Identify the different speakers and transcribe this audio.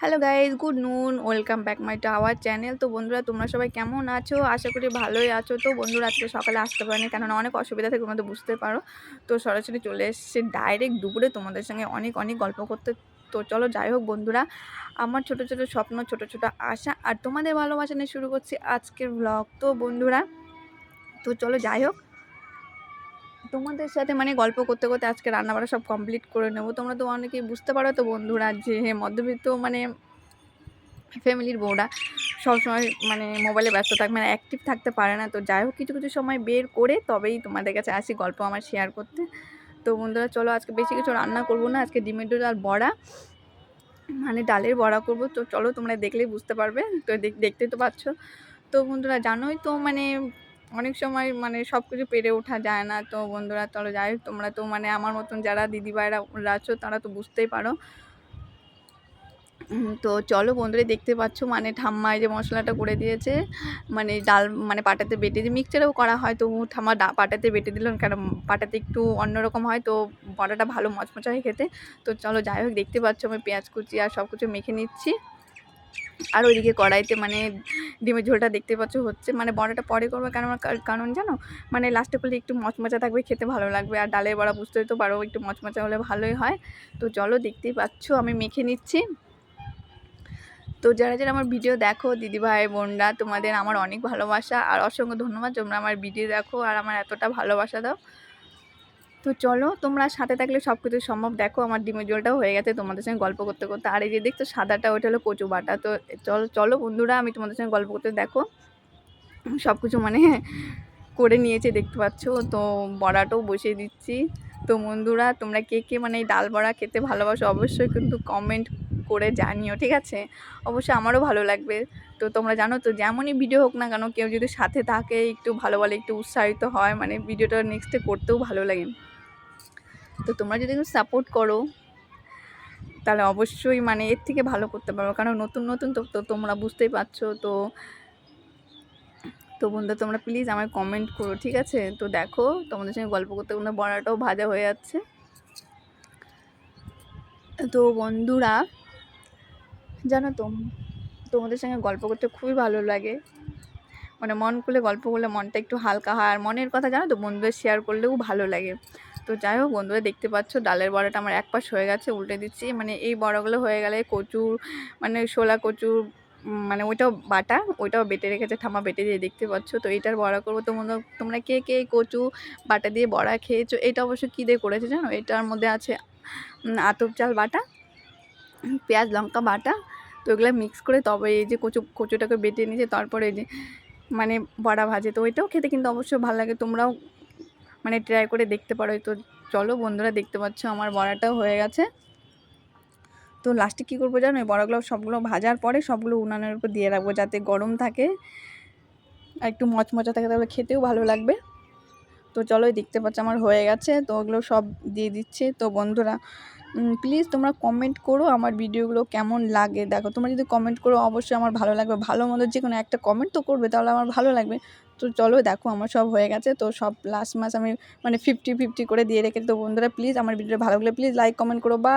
Speaker 1: Hello guys good noon welcome back my to our channel তো বন্ধুরা, তোমরা সবাই কেমন আছো? আশা করি ভালোই আছো। তো বন্ধুরা, আজকে সকালে আসতে পারেনি, কেননা অনেক অসুবিধা থেকে তোমরা তো বুঝতে পারো। তো সরাসরি চলে এসছে ডাইরেক্ট দুপুরে তোমাদের সঙ্গে অনেক অনেক গল্প করতে। তো চলো, যাই হোক বন্ধুরা, আমার ছোট ছোট স্বপ্ন, ছোট ছোট আশা আর তোমাদের ভালোবাসা নিয়ে শুরু করছি আজকের ব্লগ তো বন্ধুরা, তো চলো যাই হোক। তোমাদের সাথে মানে গল্প করতে করতে আজকে রান্নাবাড়া সব কমপ্লিট করে নেব। তোমরা তো অনেকেই বুঝতে পারো তো বন্ধুরা যে মধ্যবিত্ত মানে ফ্যামিলির বউরা সবসময় মানে মোবাইলে ব্যস্ত থাকে মানে অ্যাক্টিভ থাকতে পারে না। তো যাই হোক, কিছু কিছু সময় বের করে তবেই তোমাদের কাছে আসি, গল্প আমার শেয়ার করতে। তো বন্ধুরা, চলো আজকে বেশি কিছু রান্না করব না। আজকে ডিমের ডোল আর বড়া মানে ডালের বড়া করব। তো চলো তোমরা দেখলেই বুঝতে পারবে। তো দেখতে তো পাচ্ছ। তো বন্ধুরা, জানোই তো মানে অনেক সময় মানে সব কিছু পেরে ওঠা যায় না। তো বন্ধুরা চলো যাই তোমরা তো মানে আমার মতন যারা দিদিভাইরা আছো, তারা তো বুঝতেই পারো। তো চলো বন্ধুরা, দেখতে পাচ্ছ মানে ঠাম্মায় যে মশলাটা করে দিয়েছে। মানে ডাল মানে পাটাতে বেটে দিয়ে মিক্সচারেও করা হয় তো ঠাম্মা পাটাতে বেটে দিল কারণ পাটাতে একটু অন্যরকম হয়, তো বড়াটা ভালো মচমচা হয় খেতে। তো চলো যাই হোক, দেখতে পাচ্ছ আমি পেঁয়াজ কুচি আর সব কিছু মেখে নিচ্ছি। আর ওইদিকে কড়াইতে মানে ডিমের ঝোলটা দেখতে পাচ্ছ হচ্ছে মানে বড়াটা পরে করব কেন কারণ জানো? মানে লাস্টে করলে একটু মচমচা থাকবে, খেতে ভালো লাগবে। আর ডালের বড়া বুঝতে তো পারো একটু মচমচা হলে ভালোই হয়। তো চলো দেখতেই পাচ্ছ, আমি মেখে নিচ্ছি। তো যারা যারা আমার ভিডিও দেখো, দিদিভাই, বোনরা, তোমাদের আমার অনেক ভালোবাসা। আর অসংখ্য ধন্যবাদ, তোমরা আমার ভিডিও দেখো আর আমার এতটা ভালোবাসা দাও। তো চলো, তোমরা সাথে থাকলে সব কিছু সম্ভব। দেখো আমার ডিমের জলটাও হয়ে গেছে তোমাদের সঙ্গে গল্প করতে করতে। আর এই যে দেখছ সাদাটা, ওইটা হলো কচু বাটা। তো চলো চলো বন্ধুরা, আমি তোমাদের সঙ্গে গল্প করতে দেখো। সব কিছু মানে করে নিয়েছে, দেখতে পাচ্ছ। তো বড়াটাও বসিয়ে দিচ্ছি। তো বন্ধুরা, তোমরা কে কে মানে এই ডাল বড়া খেতে ভালোবাসো অবশ্যই কিন্তু কমেন্ট করে জানিও, ঠিক আছে? অবশ্যই আমারও ভালো লাগবে। তো তোমরা জানো তো, যেমনই ভিডিও হোক না কেন, কেউ যদি সাথে থাকে, একটু ভালো বলে, একটু উৎসাহিত হয় মানে ভিডিওটা নেক্সটে করতেও ভালো লাগে। তো তোমরা যদি একটু সাপোর্ট করো, তাহলে অবশ্যই মানে এর থেকে ভালো করতে পারব। কারণ নতুন নতুন তো তো তোমরা বুঝতেই পারছ। তো তো বন্ধু, তোমরা প্লিজ আমায় কমেন্ট করো, ঠিক আছে? তো দেখো, তোমাদের সঙ্গে গল্প করতে কোনো বড়াটাও ভাজা হয়ে যাচ্ছে। তো বন্ধুরা, জানো তো, তোমাদের সঙ্গে গল্প করতে খুবই ভালো লাগে। মানে মন খুলে গল্প করলে মনটা একটু হালকা হয়। আর মনের কথা জানো তো, বন্ধুদের শেয়ার করলেও ভালো লাগে। তো যাই হোক বন্ধুরা দেখতে পাচ্ছ, ডালের বড়াটা আমার এক পাশ হয়ে গেছে, উল্টে দিচ্ছি। মানে এই বড়াগুলো হয়ে গেলে কচুর মানে শোলা কচুর মানে ওইটাও বাটা, ওইটাও বেটে রেখেছে ঠামা বেটে দিয়ে দেখতে পাচ্ছ। তো এইটার বড়া করব। তো তোমরা কে কে কচু বাটা দিয়ে বড়া খেয়েছো, এটা অবশ্য কী দিয়ে করেছে জানো? এটার মধ্যে আছে আতপ চাল বাটা, পেঁয়াজ লঙ্কা বাটা, তো ওগুলো মিক্স করে তবে এই যে কচু, কচুটাকে বেটে নিয়েছে, তারপরে যে মানে বড়া ভাজে, তো ওইটাও খেতে কিন্তু অবশ্যই ভালো লাগে। তোমরাও মানে ট্রাই করে দেখতে পারো। তো চলো বন্ধুরা দেখতে পাচ্ছ আমার বড়াটাও হয়ে গেছে। তো লাস্টে কী করব জানো? এই বড়াগুলো সবগুলো ভাজার পরে সবগুলো উনানের উপর দিয়ে রাখব যাতে গরম থাকে। আর একটু মচমচা থাকে তাহলে খেতেও ভালো লাগবে। তো চলো দেখতে পাচ্ছ আমার হয়ে গেছে। তো ওগুলো সব দিয়ে দিচ্ছে। তো বন্ধুরা প্লিজ তোমরা কমেন্ট করো আমার ভিডিওগুলো কেমন লাগে। দেখো, তোমরা যদি কমেন্ট করো, অবশ্যই আমার ভালো লাগবে। ভালো মতো যে কোনো একটা কমেন্ট তো করবে, তাহলে আমার ভালো লাগবে। তো চলো দেখো আমার সব হয়ে গেছে। তো সব লাস্ট মাস আমি মানে ফিফটি ফিফটি করে দিয়ে রেখে তো বন্ধুরা প্লিজ আমার ভিডিও ভালো লাগলে প্লিজ লাইক কমেন্ট করো। বা